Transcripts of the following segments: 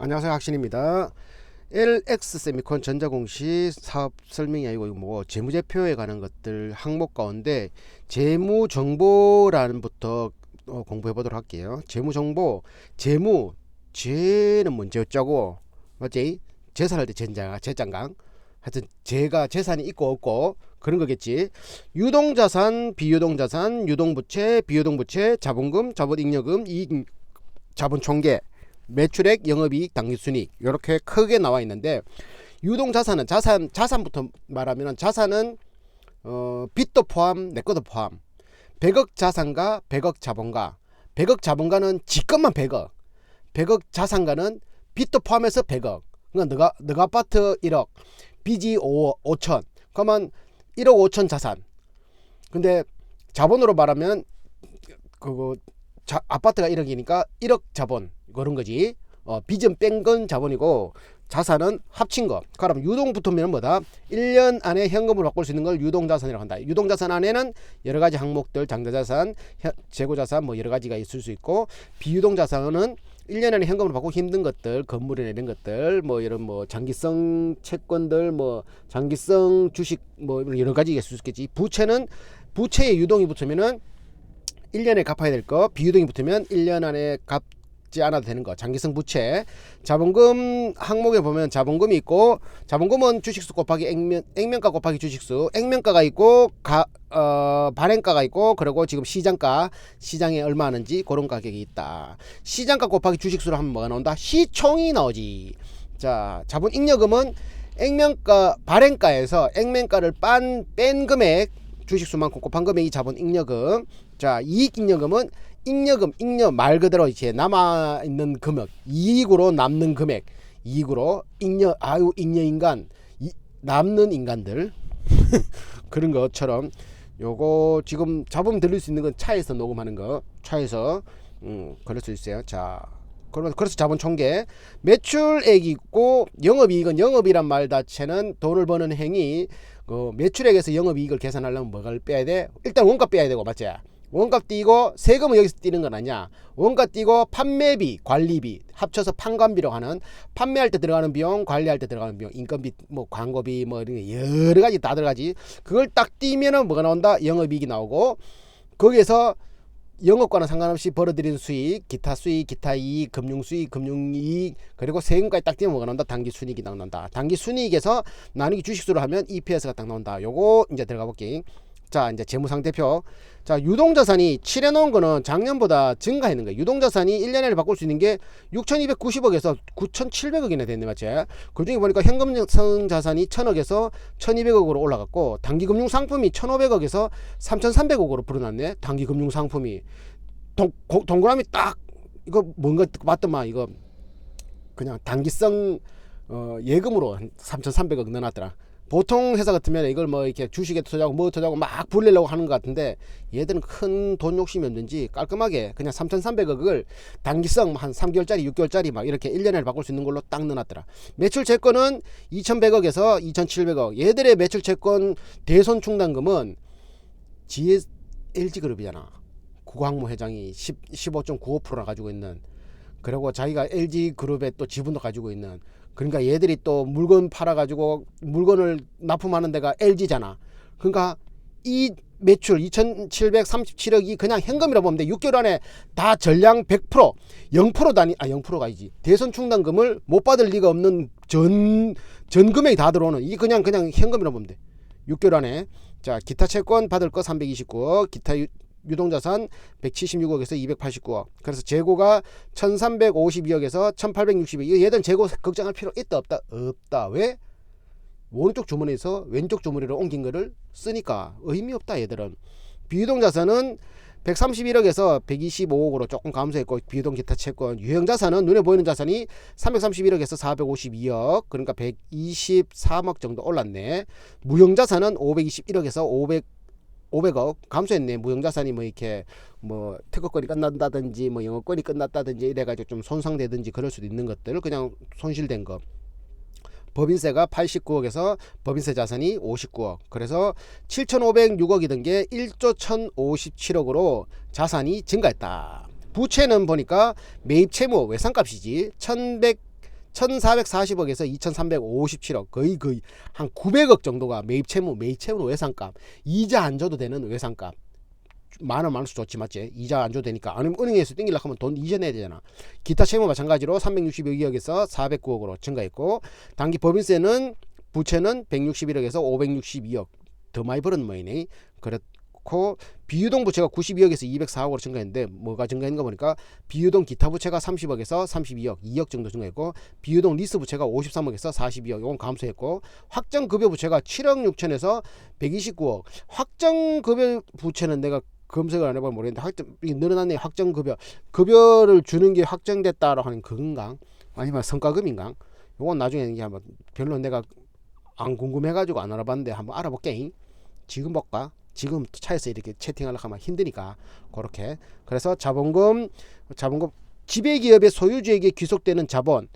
안녕하세요 학신입니다. LX 세미콘 전자공시 사업 설명이 아니고 뭐 재무제표에 관한 것들 항목 가운데 재무정보란부터 어, 공부해 보도록 할게요. 재무정보, 재무, 재는 어쩌고 맞지? 재산할 때 젠장, 재장강 하여튼 재가 재산이 있고 없고 그런 거겠지. 유동자산, 비유동자산, 유동부채, 비유동부채, 자본금, 자본잉여금, 이익, 자본총계 매출액, 영업이익, 당기순이익 이렇게 크게 나와 있는데 유동 자산은 자산 자산부터 말하면 자산은 어, 빚도 포함, 내 것도 포함. 100억 자산가, 100억 자본가. 100억 자본가는 지 것만 100억. 100억 자산가는 빚도 포함해서 100억. 그러니까 너가 너가 아파트 1억, 빚이 5, 5천. 그러면 1억 5천 자산. 근데 자본으로 말하면 그거 자, 아파트가 1억이니까 1억 자본 그런 거지. 어, 빚은 뺀 건 자본이고 자산은 합친 거. 그럼 유동 붙으면 뭐다? 1년 안에 현금으로 바꿀 수 있는 걸 유동자산이라고 한다. 유동자산 안에는 여러 가지 항목들, 장자자산, 현- 재고자산 뭐 여러 가지가 있을 수 있고 비유동자산은 1년 안에 현금으로 바꾸기 힘든 것들, 건물이나 이런 것들, 뭐 이런 뭐 장기성 채권들, 뭐 장기성 주식 뭐 여러 가지가 있을 수 있겠지. 부채는 부채에 유동이 붙으면은 1년에 갚아야 될 거, 비유동이 붙으면 1년 안에 갚지 않아도 되는 거. 장기성 부채. 자본금 항목에 보면 자본금이 있고 자본금은 주식수 곱하기 액면 액면가 곱하기 주식수. 액면가가 있고 가, 어, 발행가가 있고 그리고 지금 시장가 시장에 얼마 하는지 그런 가격이 있다. 시장가 곱하기 주식수로 하면 뭐가 나온다? 시총이 나오지. 자, 자본 잉여금은 액면가 발행가에서 액면가를 빤, 뺀 금액 주식수만큼 곱한 금액이 자본 잉여금. 자, 이익 잉여금은 잉여금, 잉여 말 그대로 이제 남아 있는 금액, 이익으로 남는 금액, 이익으로 잉여 아유 잉여 인간, 이, 남는 인간들 그런 것처럼 요거 지금 잡음 들릴 수 있는 건 차에서 녹음하는 거, 차에서 음, 그럴 수 있어요. 자, 그러면 그래서 자본 총계 매출액이 있고 영업이익은 영업이란 말 자체는 돈을 버는 행위 그 매출액에서 영업이익을 계산하려면 뭐를 빼야 돼? 일단 원가 빼야 되고 맞지? 원가 띄고 세금은 여기서 띄는 건 아니야. 원가 띄고 판매비, 관리비 합쳐서 판관비로 하는 판매할 때 들어가는 비용, 관리할 때 들어가는 비용, 인건비, 뭐 광고비 뭐 이런 게 여러 가지 다 들어가지. 그걸 딱 띄면은 뭐가 나온다? 영업이익이 나오고 거기에서 영업과는 상관없이 벌어들인 수익, 기타 수익, 기타 이익, 금융 수익, 금융 이익, 그리고 세금까지 딱 띄면 뭐가 나온다? 단기 순이익이 딱 나온다. 단기 순이익에서 나누기 주식수로 하면 EPS가 딱 나온다. 요거 이제 들어가 볼게. 자, 이제 재무상태표. 자, 유동자산이 칠해 놓은 거는 작년보다 증가했는 거예요. 유동자산이 1년에 바꿀 수 있는 게 6,290억에서 9,700억이나 됐네, 맞지? 그 중에 보니까 현금성 자산이 1,000억에서 1,200억으로 올라갔고, 단기금융 상품이 1,500억에서 3,300억으로 불어났네. 단기금융 상품이. 동, 고- 동그라미 딱, 이거 뭔가 맞더만, 이거 그냥 단기성 어, 예금으로 한 3,300억 넣어놨더라. 보통 회사 같으면 이걸 뭐 이렇게 주식에 투자하고 뭐 투자하고 막 불리려고 하는 것 같은데 얘들은 큰 돈 욕심이 없는지 깔끔하게 그냥 3,300억을 단기성 한 3개월짜리 6개월짜리 막 이렇게 1년에 바꿀 수 있는 걸로 딱 넣어놨더라. 매출 채권은 2,100억에서 2,700억. 얘들의 매출 채권 대손 충당금은 GS LG그룹이잖아. 구광모 회장이 10, 15.95%나 가지고 있는 그리고 자기가 LG 그룹에 또 지분도 가지고 있는 그러니까 얘들이 또 물건 팔아 가지고 물건을 납품하는 데가 LG잖아. 그러니까 이 매출 2,737억이 그냥 현금이라 보면 돼. 6개월 안에 다 전량 100% 0% 단위 아 0%가 아니지. 대선 충당금을 못 받을 리가 없는 전 전금액이 다 들어오는 이 그냥 그냥 현금이라 보면 돼. 6개월 안에 자 기타 채권 받을 거 329억 기타 유, 유동자산 176억에서 289억. 그래서 재고가 1352억에서 1862억. 얘들은 재고 걱정할 필요 있다 없다? 없다. 왜? 오른쪽 주머니에서 왼쪽 주머니로 옮긴 거를 쓰니까 의미 없다 얘들은. 비유동자산은 131억에서 125억으로 조금 감소했고 비유동 기타 채권. 유형 자산은 눈에 보이는 자산이 331억에서 452억. 그러니까 123억 정도 올랐네. 무형 자산은 521억에서 500 500억 감소했네 무형자산이 뭐 이렇게 뭐 특허권이 끝난다든지 뭐 영어권이 끝났다든지 이래가지고 좀 손상되든지 그럴 수도 있는 것들 그냥 손실된 거 법인세가 89억에서 법인세 자산이 59억. 그래서 7,506억이던 게 1조 1,057억으로 자산이 증가했다. 부채는 보니까 매입 채무 외상값이지 1,100 1440억에서 2357억 거의 거의 한 900억 정도가 매입 채무 매입 채무 외상값 이자 안 줘도 되는 외상값. 만원 많을 수 좋지 맞지? 이자 안 줘도 되니까. 아니면 은행에서 땡기려고 하면 돈 이자 내야 되잖아. 기타 채무 마찬가지로 362억에서 409억으로 증가했고 단기 법인세는 부채는 161억에서 562억. 더 많이 벌은 모이네. 그렇 고 비유동 부채가 92억에서 204억으로 증가했는데 뭐가 증가했는가 보니까 비유동 기타 부채가 30억에서 32억 2억 정도 증가했고 비유동 리스 부채가 53억에서 42억 이건 감소했고 확정 급여 부채가 7억 6천에서 129억. 확정 급여 부채는 내가 검색을 안 해봐 모르겠는데 확정 늘어났네. 확정 급여. 급여를 주는 게 확정됐다라고 하는 그건가 아니면 성과금인가? 요건 나중에 이게 한번 별로 내가 안 궁금해가지고 안 알아봤는데 한번 알아볼게. 지금 볼까 지금 차에서 이렇게 채팅하려고 하면 힘드니까 그렇게. 그래서 자본금 자본금 지배기업의 소유주에게 귀속되는 자본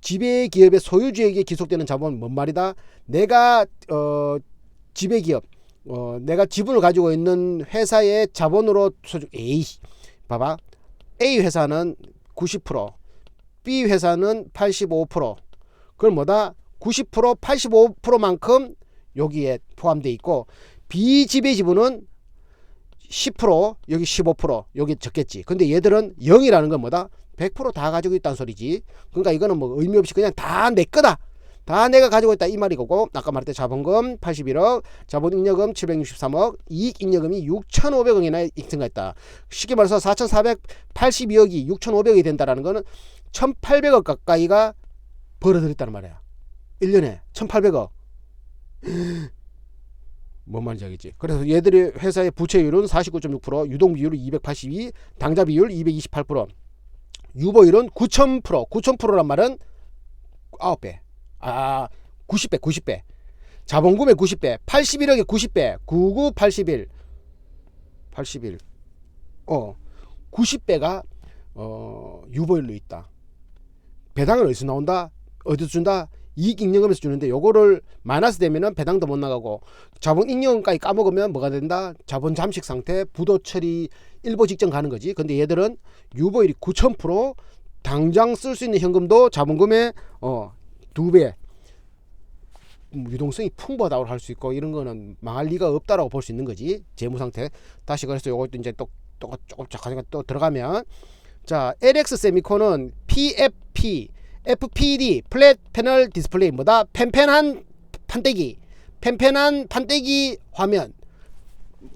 지배기업의 소유주에게 귀속되는 자본 뭔 말이다? 내가 어 지배기업 어 내가 지분을 가지고 있는 회사의 자본으로 소주 에이 봐봐. A 회사는 90% B 회사는 85% 그걸 뭐다? 90% 85%만큼 여기에 포함되어 있고 비지배 지분은 10% 여기 15% 여기 적겠지. 근데 얘들은 0이라는 건 뭐다? 100%다 가지고 있다는 소리지. 그러니까 이거는 뭐 의미 없이 그냥 다 내 거다. 다 내가 가지고 있다. 이 말이고 아까 말했던 자본금 81억 자본 잉여금 763억 이익 잉여금이 6,500억이나 증가했다. 쉽게 말해서 4,482억이 6,500억이 된다라는 거는 1,800억 가까이가 벌어들였다는 말이야. 1년에 1,800억 뭔 말인지 알겠지? 그래서 얘들의 회사의 부채율은 49.6% 유동 비율은 282 당좌 비율 228% 유보율은 9,000% 9,000%란 말은 9배. 아 90배 90배. 자본금의 90배 81억의 90배 99 81 81 어 90배가 어 유보율로 있다. 배당은 어디서 나온다? 어디서 준다 이익 잉여금에서 주는데 요거를 마이너스 되면은 배당도 못 나가고 자본 잉여금까지 까먹으면 뭐가 된다? 자본 잠식 상태 부도 처리 일보 직전 가는 거지. 근데 얘들은 유보율이 9,000% 당장 쓸 수 있는 현금도 자본금의 어두 배. 유동성이 풍부하다고 할 수 있고 이런 거는 망할 리가 없다라고 볼 수 있는 거지. 재무 상태. 다시 그래서 요것도 이제 또, 또 조금 잠깐 또 들어가면 자 LX 세미콘은 PFP FPD 플랫 패널 디스플레이 뭐다? 펜펜한 판때기. 펜펜한 판때기 화면.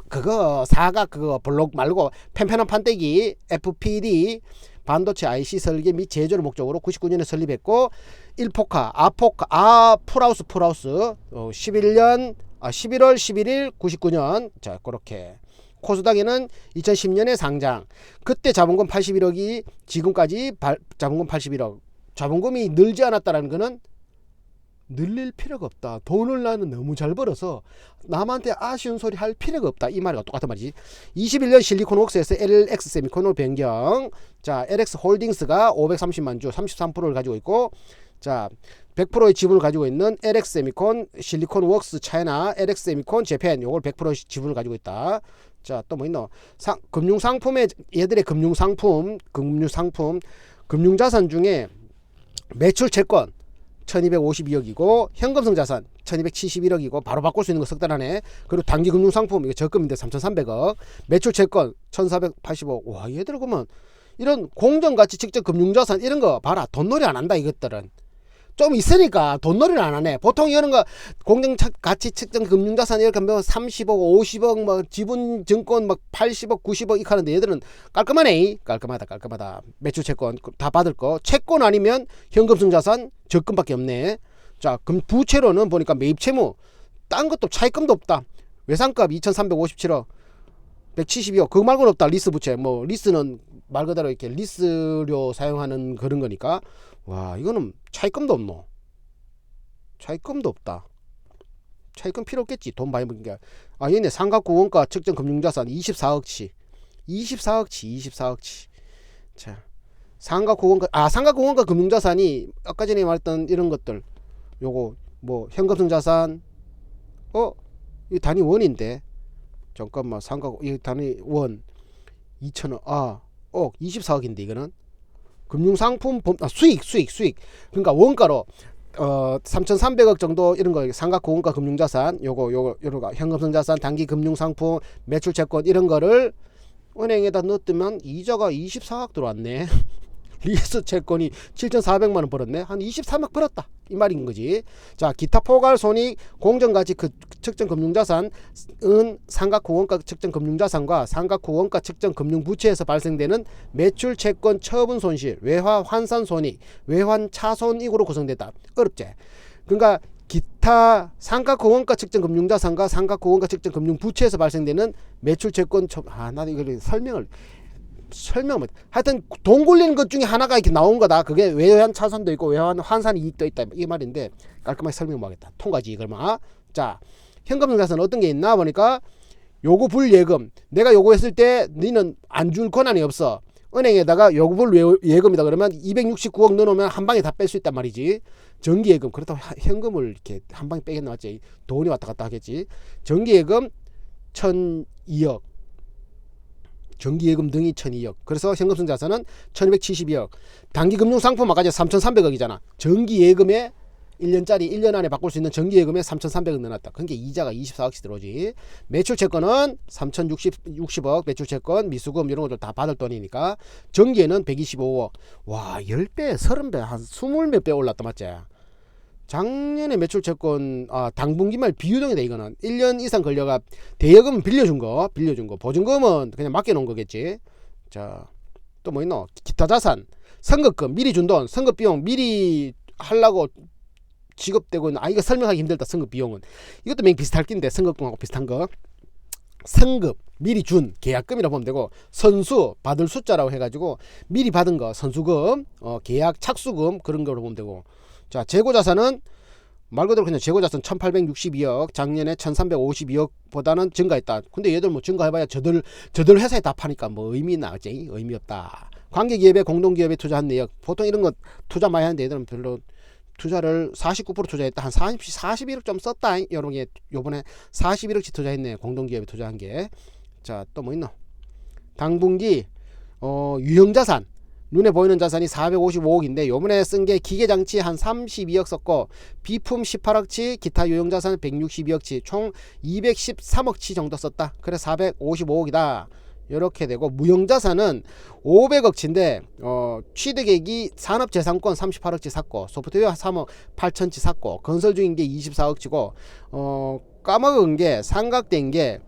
그거 사각 그거 블록 말고 펜펜한 판때기 FPD 반도체 IC 설계 및 제조를 목적으로 99년에 설립했고 1포카 아포카 아 풀하우스 풀하우스. 어, 11년 아 11월 11일 99년. 자 그렇게. 코스닥에는 2010년에 상장. 그때 자본금 81억이 지금까지 발, 자본금 81억 자본금이 늘지 않았다라는 거는 늘릴 필요가 없다. 돈을 나는 너무 잘 벌어서 남한테 아쉬운 소리 할 필요가 없다. 이 말과 똑같은 말이지. 21년 실리콘웍스에서 LX 세미콘으로 변경. 자, LX 홀딩스가 530만 주 33%를 가지고 있고 자, 100%의 지분을 가지고 있는 LX 세미콘, 실리콘 웍스 차이나, LX 세미콘 재팬 요걸 100%의 지분을 가지고 있다. 자, 또 뭐 있노? 상, 금융 상품의 얘들의 금융 상품, 금융 상품, 금융 자산 중에 매출 채권 1252억이고 현금성 자산 1271억이고 바로 바꿀 수 있는 거 석 달 안에 그리고 단기 금융 상품 이거 적금인데 3300억. 매출 채권 1485억. 와 얘들 그러면 이런 공정 가치 직접 금융 자산 이런 거 봐라. 돈놀이 안 한다 이것들은 좀 있으니까 돈놀이를 안 하네. 보통 이런 거 공정 가치 측정 금융자산 이렇게 하면 30억, 50억, 막 지분 증권 막 80억, 90억 이렇게 하는데 얘들은 깔끔하네. 깔끔하다, 깔끔하다. 매출 채권 다 받을 거. 채권 아니면 현금성 자산 적금밖에 없네. 자, 그럼 부채로는 보니까 매입 채무 딴 것도 차입금도 없다. 외상값 2,357억. 172억. 그거 말고는 없다. 리스 부채. 뭐 리스는 말 그대로 이렇게 리스료 사용하는 그런 거니까 와 이거는 차입금도 없노? 차입금도 없다. 차입금 필요 없겠지. 돈 많이 버는 게아 얘네 상각구 원가 측정 금융자산 24억치. 24억치 24억치. 자 상각구 원가 아 상각구 원가 금융자산이 아까 전에 말했던 이런 것들. 요거 뭐 현금성 자산. 어 이 단위 원인데. 잠깐만 상각 이 단위 원. 2천원 아억. 24억인데 이거는 금융상품 범- 아, 수익 수익 수익 그러니까 원가로 어 3,300억 정도 이런 거 삼각호 원가 금융자산 요거 요거 요거 현금성 자산 단기 금융상품 매출 채권 이런 거를 은행에다 넣었더면 이자가 24억 들어왔네. 리스 채권이 7,400만 원 벌었네. 한 23억 벌었다. 이 말인 거지. 자, 기타 포괄 손익 공정가치 그 측정 금융자산은 삼각호 원가 측정 금융자산과 삼각호 원가 측정 금융부채에서 발생되는 매출 채권 처분 손실, 외화 환산 손익, 외환 차손익으로 구성된다. 어렵지? 그러니까 기타 삼각호 원가 측정 금융자산과 삼각호 원가 측정 금융부채에서 발생되는 매출 채권 처... 아 나도 이걸 설명을 설명 못. 하여튼 돈 굴리는 것 중에 하나가 이렇게 나온 거다. 그게 외환 차선도 있고 외환 환산 이익도 있다. 이 말인데 깔끔하게 설명 못하겠다. 통과지 이걸 막. 자, 현금 자산 어떤 게 있나 보니까 요구 불예금. 내가 요구했을 때 너는 안 줄 권한이 없어. 은행에다가 요구 불 예금이다 그러면 269억 넣어놓으면 한 방에 다 뺄 수 있단 말이지. 정기예금 그렇다고 하- 현금을 이렇게 한 방에 빼겠나 맞지? 돈이 왔다 갔다 하겠지. 정기예금 1,002억. 정기예금 등이 1,002억. 그래서 현금성 자산은 1,272억. 단기 금융 상품 아까 3,300억이잖아. 정기예금에 1년짜리 1년 안에 바꿀 수 있는 정기예금에 3,300억 넣어놨다. 그러니까 이자가 24억씩 들어오지. 매출 채권은 3,060억 매출 채권 미수금 이런 것들 다 받을 돈이니까 정기에는 125억. 와 10배 30배 한 20몇 배 올랐다 맞지? 작년에 매출 채권 아 당분기 말 비유동이다 이거는. 1년 이상 걸려가 대여금은 빌려준 거 빌려준 거. 보증금은 그냥 맡겨놓은 거겠지. 자 또 뭐 있노? 기타 자산. 선급금 미리 준 돈. 선급 비용 미리 하려고 지급되고 있는 아 이거 설명하기 힘들다 선급 비용은. 이것도 맹 비슷할 낀데 선급금하고 비슷한 거. 선급 미리 준 계약금이라고 보면 되고 선수 받을 숫자라고 해가지고 미리 받은 거 선수금 어, 계약 착수금 그런 거로 보면 되고 자 재고 자산은 말 그대로 그냥 재고 자산 1862억 작년에 1352억보다는 증가했다. 근데 얘들 뭐 증가해봐야 저들 저들 회사에 다 파니까 뭐 의미 있나 어째? 의미 없다. 관계기업에 공동기업에 투자한 내역. 보통 이런 거 투자 많이 하는데 얘들은 별로 투자를 49% 투자했다. 한 40, 41억 좀 썼다. 이런 게 요번에 41억치 투자했네. 공동기업에 투자한 게 자 또 뭐 있노? 당분기 어 유형자산 눈에 보이는 자산이 455억인데 요번에 쓴 게 기계장치 한 32억 썼고 비품 18억치 기타 유형자산 162억치 총 213억치 정도 썼다. 그래 455억이다. 이렇게 되고 무형자산은 500억치인데 어, 취득액이 산업재산권 38억치 샀고 소프트웨어 3억 8천치 샀고 건설 중인 게 24억치고 어, 까먹은 게 삼각된 게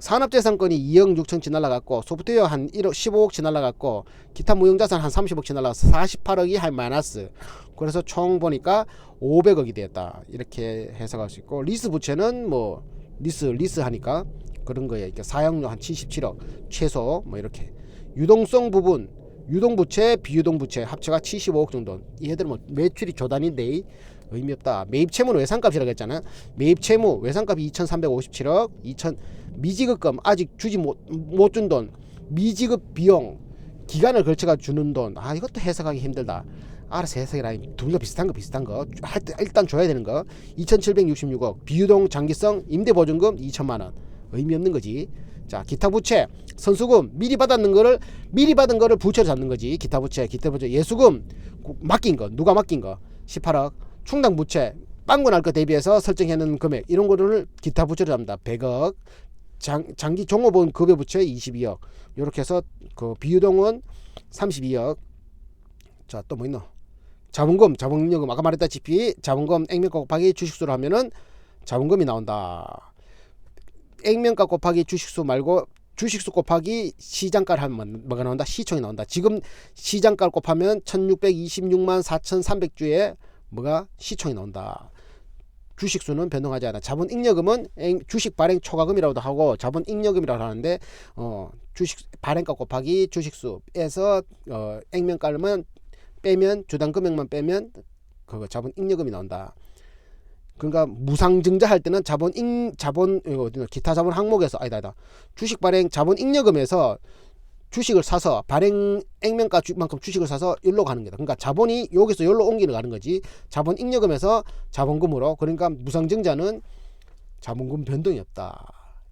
산업재산권이 2억 6천치 날라갔고 소프트웨어 한 1억 15억치 날라갔고 기타 무형자산 한 30억치 날라가서 48억이 할 마이너스. 그래서 총 보니까 500억이 됐다. 이렇게 해석할 수 있고 리스 부채는 뭐 리스 리스 하니까 그런 거에 이렇게 사용료 한 77억 최소 뭐 이렇게. 유동성 부분 유동부채 비유동부채 합체가 75억 정도. 얘들 뭐 매출이 조단인데 의미 없다. 매입 채무는 외상값이라고 했잖아. 매입 채무 외상값이 2357억 2000 미지급금 아직 주지 못준 돈 미지급 비용 기간을 걸쳐가 주는 돈. 아 이것도 해석하기 힘들다. 알아서 해석해라. 둘 다 비슷한 거 비슷한 거. 할때 일단 줘야 되는 거. 2766억 비유동 장기성 임대 보증금 2천만 원. 의미 없는 거지. 자 기타 부채 선수금 미리 받았는 거를 미리 받은 거를 부채로 잡는 거지. 기타 부채 기타 부채 예수금 구- 맡긴 거. 누가 맡긴 거? 18억 충당 부채 빵구 날거 대비해서 설정해 놓은 금액 이런 거를 기타 부채로 잡는다. 100억. 장, 장기 종업원 급여 부채 22억. 이렇게 해서 그 비유동은 32억. 자 또 뭐 있노? 자본금 자본력금. 아까 말했다시피 자본금 액면가 곱하기 주식수로 하면은 자본금이 나온다. 액면가 곱하기 주식수 말고 주식수 곱하기 시장가를 하면 뭐가 나온다? 시총이 나온다. 지금 시장가를 곱하면 1626만 4300주에 뭐가 시총이 나온다 주식수는 변동하지 않아. 자본 잉여금은 앵- 주식 발행 초과금이라고도 하고 자본 잉여금이라고 하는데 어 주식 발행가 곱하기 주식수에서 어 액면가를 빼면 주당 금액만 빼면 그거 자본 잉여금이 나온다. 그러니까 무상증자 할 때는 자본 잉 자본 이거 기타 자본 항목에서 아니다 아니다. 주식 발행 자본 잉여금에서 주식을 사서 발행 액면가 주만큼 주식을 사서 일로 가는 거다. 그러니까 자본이 여기서 여기로 옮기는 가는 거지. 자본 잉여금에서 자본금으로 그러니까 무상증자는 자본금 변동이 없다.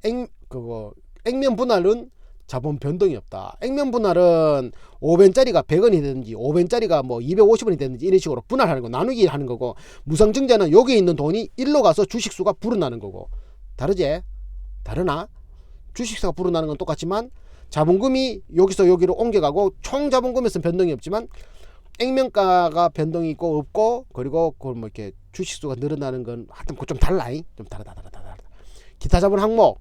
액 그거 액면 분할은 자본 변동이 없다. 액면 분할은 5변짜리가 100원이 되든지 5변짜리가 뭐 250원이 되든지 이런 식으로 분할하는 거 나누기 하는 거고 무상증자는 여기 있는 돈이 일로 가서 주식수가 불어나는 거고 다르지? 다르나? 주식수가 불어나는 건 똑같지만 자본금이 여기서 여기로 옮겨가고 총 자본금에서 변동이 없지만 액면가가 변동이 있고 없고 그리고 그뭐 이렇게 주식수가 늘어나는 건 하여튼 그좀 달라잉 좀 다르다 다르다 다르다. 기타 자본 항목.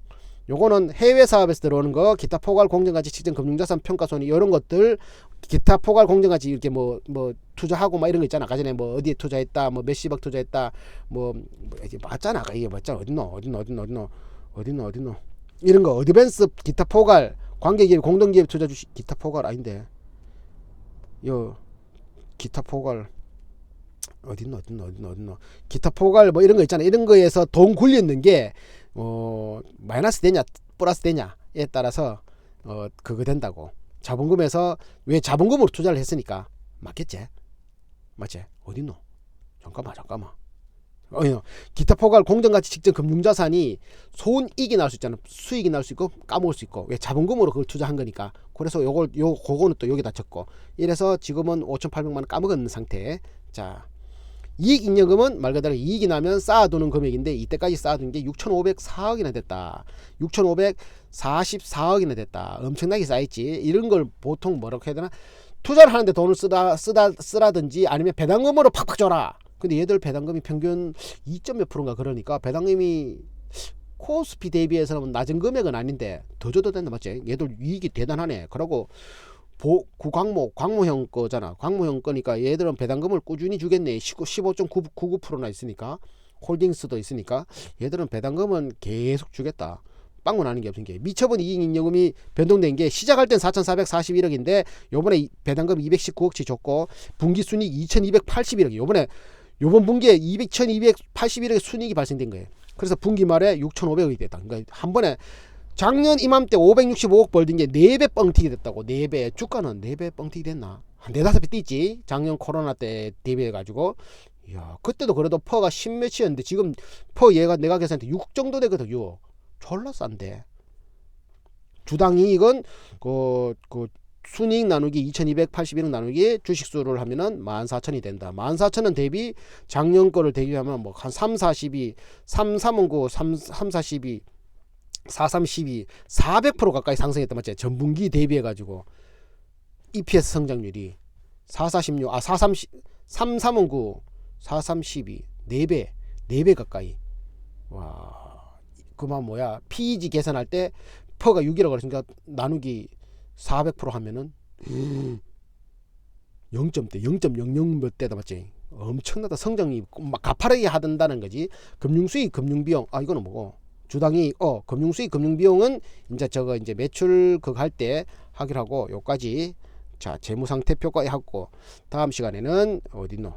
요거는 해외 사업에서 들어오는 거 기타 포괄 공정가치 측정 금융자산 평가손이 이런 것들 기타 포괄 공정가치 이렇게 뭐 뭐 투자하고 막 이런 거 있잖아. 아까 전에 뭐 어디에 투자했다 뭐 몇십억 투자했다 뭐, 뭐 이게 맞잖아. 이게 맞잖아. 어딨노 어딨노 어딨노 어딨노 어딨노. 이런 거 어드밴스 기타 포괄 관계기업 공동기업 투자 주식 기타 포괄 아닌데. 요 기타 포괄. 어딨노 어딨노 어딨노 어딨노. 기타 포괄 뭐 이런 거 있잖아. 이런 거에서 돈 굴리는 게 어, 마이너스 되냐 플러스 되냐에 따라서 어, 그거 된다고. 자본금에서 왜 자본금으로 투자를 했으니까. 맞겠지? 맞지? 어딨노? 잠깐만 잠깐만. 어, 기타 포괄 공정가치 측정 금융자산이 손익이 날 수 있잖아 수익이 날 수 있고 까먹을 수 있고 왜 자본금으로 그걸 투자한 거니까 그래서 요걸 요 그거는 또 여기다 적고 이래서 지금은 5,800만 원 까먹은 상태 자 이익 잉여금은 말 그대로 이익이 나면 쌓아두는 금액인데 이때까지 쌓아둔 게 6,504억이나 됐다. 6,544억이나 됐다. 엄청나게 쌓였지. 이런 걸 보통 뭐라고 해야 되나? 투자를 하는데 돈을 쓰다 쓰다 쓰라든지 아니면 배당금으로 팍팍 줘라. 근데 얘들 배당금이 평균 2점 몇 프로인가 그러니까 배당금이 코스피 대비해서는 낮은 금액은 아닌데 더 줘도 된다 맞지? 얘들 이익이 대단하네. 그러고 보, 구광모 광모형 거잖아. 광모형 거니까 얘들은 배당금을 꾸준히 주겠네. 15.99%나 있으니까 홀딩스도 있으니까 얘들은 배당금은 계속 주겠다. 빵꾸 나는 게 없은 게 미처분 이익잉여금이 변동된 게 시작할 땐 4,441억인데 요번에 배당금 219억치 줬고 분기 순이익 2,281억. 요번에 요번 분기에 200, 1,281억의 순이익이 발생된 거예요. 그래서 분기 말에 6,500억이 됐다. 그러니까 한 번에 작년 이맘때 565억 벌던 게 4배 뻥튀기 됐다고. 4배 주가는 4배 뻥튀기 됐나? 한 네다섯 배 뛰지. 작년 코로나 때 대비해 가지고. 이야 그때도 그래도 퍼가 10몇이었는데 지금 퍼 얘가 내가 때6 정도 되거든 6 졸라 싼데. 주당 이익은 그, 그 순이익 나누기 2281억 나누기 주식수를 하면은 14,000이 된다. 14,000은 대비 작년 거를 대비하면 뭐 한 3, 42, 3, 3원고 3, 3, 42 4312 400% 가까이 상승했단 말이야. 전분기 대비해 가지고 EPS 성장률이 4416 아 430 3309 4312 4배 4배 가까이 와 그만 뭐야 PEG 계산할 때 퍼가 6이라고 그랬으니까 나누기 400% 하면은 0점대 0.00 몇 대다 맞지? 엄청나다. 성장이 막 가파르게 하던다는 거지. 금융수익 금융비용. 아 이거는 뭐고? 주당이 어 금융수익 금융비용은 이제 저거 이제 매출 그거 할 때 하기로 하고 요까지. 자 재무상태표까지 하고. 다음 시간에는 어딨노?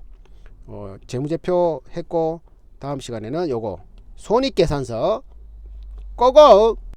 어 재무제표 했고 다음 시간에는 요거. 손익계산서. 고고